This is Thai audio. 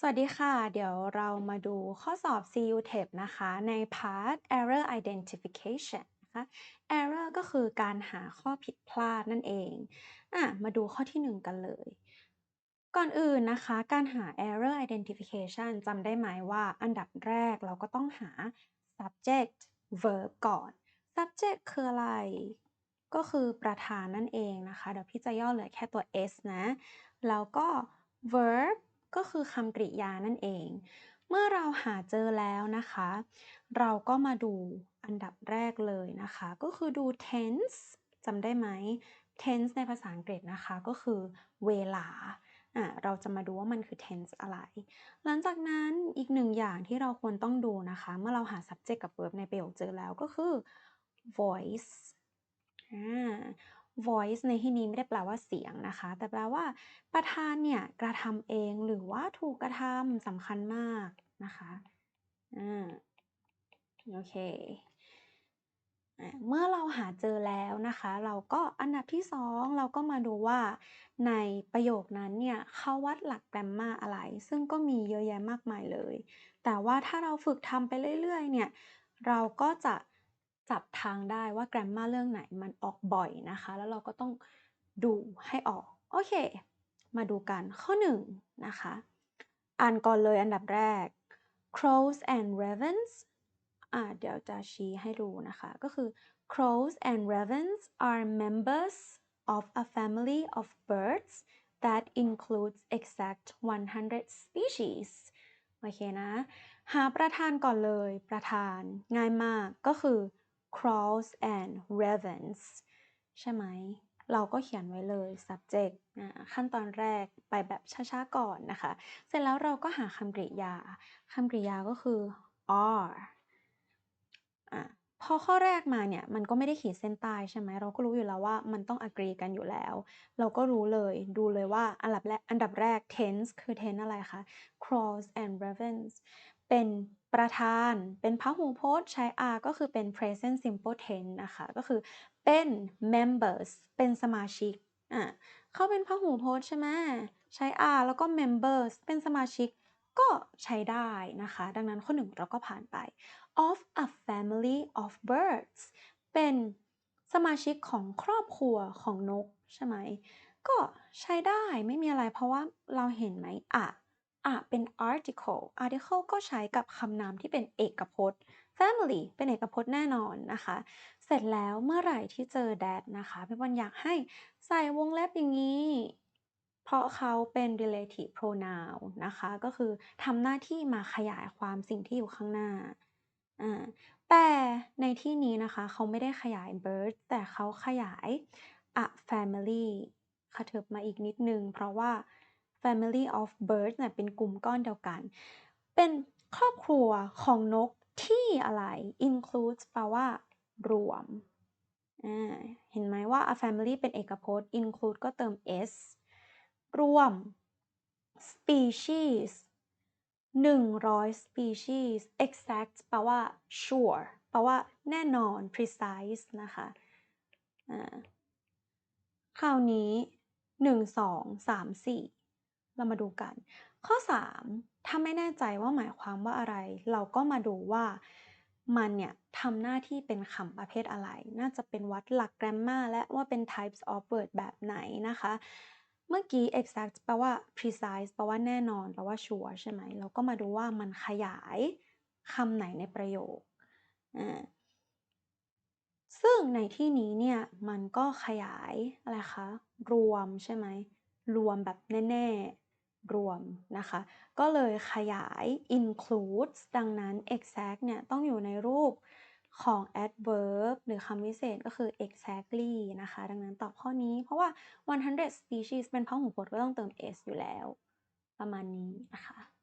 สวัสดีค่ะ เดี๋ยวเรามาดูข้อสอบ CU TEP นะคะ ใน part error identification นะคะ error ก็คือการหาข้อผิดพลาดนั่นเองอะมาดูข้อที่ 1 กันเลย ก่อนอื่นนะคะ การหา error identification จำได้ไหมว่าอันดับแรกเราก็ต้องหา subject verb ก่อน subject คืออะไร ก็คือประธานนั่นเองนะคะ เดี๋ยวพี่จะย่อเหลือแค่ตัว s นะ แล้วก็ verb ก็คือคำกริยานั่นเอง เมื่อเราหาเจอแล้วนะคะ เราก็มาดูอันดับแรกเลยนะคะ ก็คือดู tense จำได้ไหม tense ในภาษาอังกฤษนะคะก็คือเวลาเราจะมาดูว่ามันคือ tense อะไร หลังจากนั้นอีกหนึ่งอย่างที่เราควรต้องดูนะคะ เมื่อเราหา subject กับ verb ในประโยคเจอแล้วก็คือ voice voice ในที่นี้ไม่ได้แปลว่าเสียงนะคะ แต่แปลว่าประธานเนี่ยกระทำเองหรือว่าถูกกระทำสำคัญมากนะคะอ่าโอเคอเมื่อเราหาเจอแล้วนะคะ เราก็อันดับที่สองเราก็มาดูว่าในประโยคนั้นเนี่ยเขาวัดหลักแกรมมาอะไร ซึ่งก็มีเยอะแยะมากมายเลย แต่ว่าถ้าเราฝึกทำไปเรื่อยๆเนี่ยเราก็จะ จับทางได้ว่าแกรมมาเรื่องไหนมันออกบ่อยนะคะ แล้วเราก็ต้องดูให้ออก โอเค มาดูกันข้อหนึ่งนะคะ อ่านก่อนเลยอันดับแรก crows and ravens อ่าเดี๋ยวจะชี้ให้ดูนะคะ ก็คือ crows and ravens are members of a family of birds that includes exact 100 species โอเคนะ หาประธานก่อนเลย ประธานง่ายมากก็คือ crows and ravens ใช่ไหม เราก็เขียนไว้เลย subject ขั้นตอนแรกไปแบบช้าๆก่อนนะคะ เสร็จแล้วเราก็หาคำกริยาคำกริยาก็คือ are อะพอข้อแรกมาเนี่ยมันก็ไม่ได้ขีดเส้นใต้ใช่ไหมเราก็รู้อยู่แล้วว่ามันต้อง agree กันอยู่แล้ว เราก็รู้เลยดูเลยว่าอันดับแรกอันดับแรก tense คือ tense อะไรคะ crows and ravens เป็นประธาน เป็นพหูพจน์ใช้ are ก็คือเป็น present simple tense นะคะ ก็คือเป็น members เป็นสมาชิกอะเขาเป็นพหูพจน์ใช่ไหมใช้ are แล้วก็ members เป็นสมาชิกก็ใช้ได้นะคะ ดังนั้นข้อหนึ่งเราก็ผ่านไป of a family of birds เป็นสมาชิกของครอบครัวของนกใช่ไหม ก็ใช้ได้ไม่มีอะไรเพราะว่าเราเห็นไหมอะ อะเป็น article article ก็ใช้กับคำนามที่เป็นเอกพจน์ family เป็นเอกพจน์แน่นอนนะคะ เสร็จแล้วเมื่อไหร่ที่เจอ that นะคะพี่บอลอยากให้ใส่วงเล็บอย่างนี้ เพราะเขาเป็น relative pronoun นะคะ ก็คือทำหน้าที่มาขยายความสิ่งที่อยู่ข้างหน้าอ่าแต่ในที่นี้นะคะเขาไม่ได้ขยาย bird แต่เขาขยาย a family ขะเถิบมาอีกนิดนึง เพราะว่า family of birds เนี่ยเป็นกลุ่มก้อนเดียวกัน เป็นครอบครัวของนกที่อะไร includes แปลว่ารวม เห็นไหมว่า a family เป็นเอกพจน์ include ก็เติม s รวม species 100 species exact แปลว่า sure แปลว่าแน่นอน precise นะคะอ่าคราวนี้ 1 2 3 4 เรามาดูกัน ข้อ 3 ถ้าไม่แน่ใจว่าหมายความว่าอะไร เราก็มาดูว่ามันเนี่ยทำหน้าที่เป็นคำประเภทอะไร น่าจะเป็นวัดหลัก grammar และว่าเป็น types of word แบบไหนนะคะ เมื่อกี้ exact แปลว่า precise แปลว่าแน่นอน แปลว่า sure ใช่ไหม เราก็มาดูว่ามันขยายคำไหนในประโยคอ่าซึ่งในที่นี้เนี่ย มันก็ขยายอะไรคะ รวมใช่ไหม รวมแบบแน่ ๆ รวมนะคะ ก็เลยขยาย includes ดังนั้น exact เนี่ยต้องอยู่ในรูปของ adverb หรือคำวิเศษก็คือ exactly นะคะ ดังนั้นตอบข้อนี้เพราะว่า 100 species เป็นพหูพจน์ก็ต้องเติม s อยู่แล้ว ประมาณนี้นะคะ